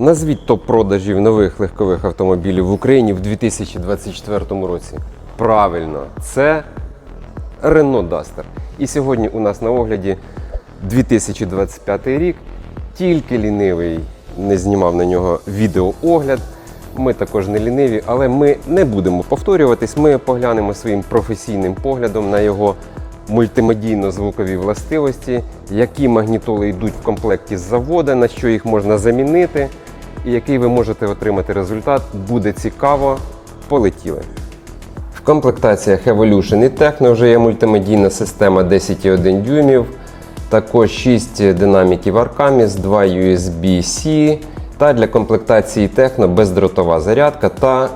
Назвіть топ продажів нових легкових автомобілів в Україні в 2024 році. Правильно, це Renault Duster. І сьогодні у нас на огляді 2025 рік. Тільки лінивий не знімав на нього відеоогляд. Ми також не ліниві, але ми не будемо повторюватись. Ми поглянемо своїм професійним поглядом на його мультимедійно-звукові властивості, які магнітоли йдуть в комплекті з завода, на що їх можна замінити, і який ви можете отримати результат. Буде цікаво. Полетіли. В комплектаціях Evolution і Techno вже є мультимедійна система 10,1 дюймів, також 6 динаміків Arcamis, 2 USB-C та для комплектації Techno бездротова зарядка та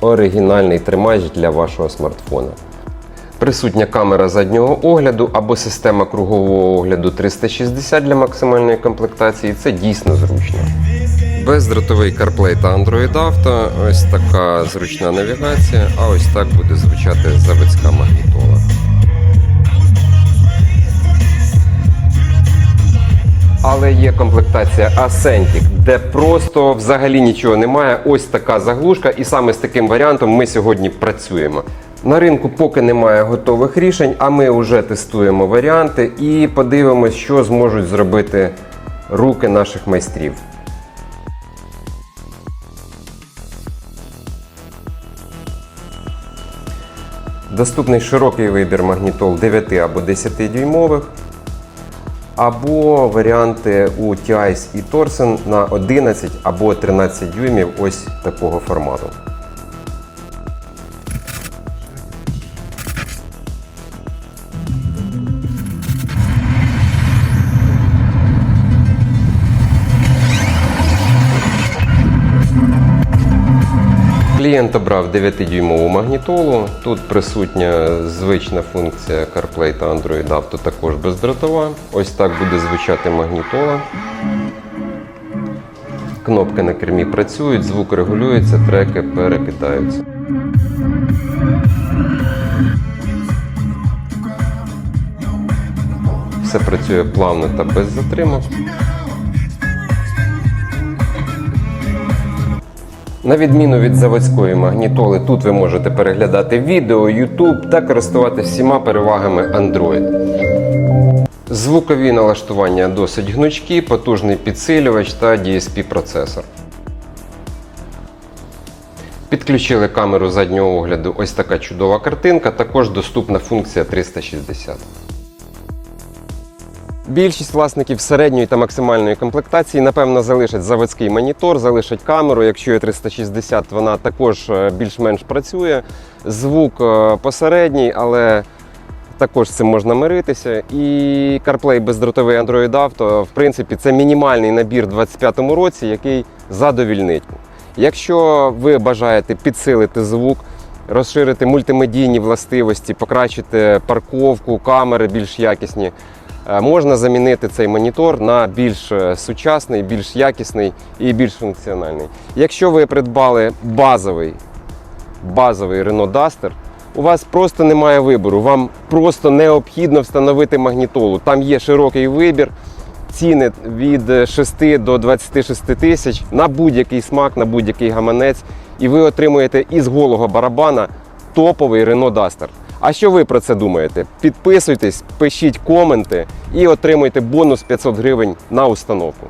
оригінальний тримач для вашого смартфона. Присутня камера заднього огляду або система кругового огляду 360 для максимальної комплектації. Це дійсно зручно. Бездротовий CarPlay та Android Auto. Ось така зручна навігація, а ось так буде звучати заводська магнітола. Але є комплектація Ascentic, де просто взагалі нічого немає. Ось така заглушка, і саме з таким варіантом ми сьогодні працюємо. На ринку поки немає готових рішень, а ми вже тестуємо варіанти і подивимось, що зможуть зробити руки наших майстрів. Доступний широкий вибір магнітол 9 або 10 дюймових, або варіанти у TIS і Torsen на 11 або 13 дюймів ось такого формату. Клієнт обрав 9-дюймову магнітолу. Тут присутня звична функція CarPlay та Android Auto, також бездротова. Ось так буде звучати магнітола. Кнопки на кермі працюють, звук регулюється, треки перекидаються. Все працює плавно та без затримок. На відміну від заводської магнітоли, тут ви можете переглядати відео, YouTube та користуватися всіма перевагами Android. Звукові налаштування досить гнучкі, потужний підсилювач та DSP-процесор. Підключили камеру заднього огляду. Ось така чудова картинка, також доступна функція 360. Більшість власників середньої та максимальної комплектації, напевно, залишать заводський монітор, залишать камеру. Якщо є 360, вона також е, більш-менш працює. Звук е, посередній, але також з цим можна миритися. І CarPlay бездротовий Android Auto, в принципі, це мінімальний набір у 2025 році, який задовільнить. Якщо ви бажаєте підсилити звук, розширити мультимедійні властивості, покращити парковку, камери більш якісні. Е, Можна замінити цей монітор на більш е, сучасний, більш якісний і більш функціональний. Якщо ви придбали базовий, базовий Renault Duster, у вас просто немає вибору. Вам просто необхідно встановити магнітолу. Там є широкий вибір, ціни від 6 до 26 тисяч на будь-який смак, на будь-який гаманець. І ви отримуєте із голого барабана топовий Renault Duster. А що ви про це думаєте? Підписуйтесь, пишіть коменти і отримуйте бонус 500 гривень на установку.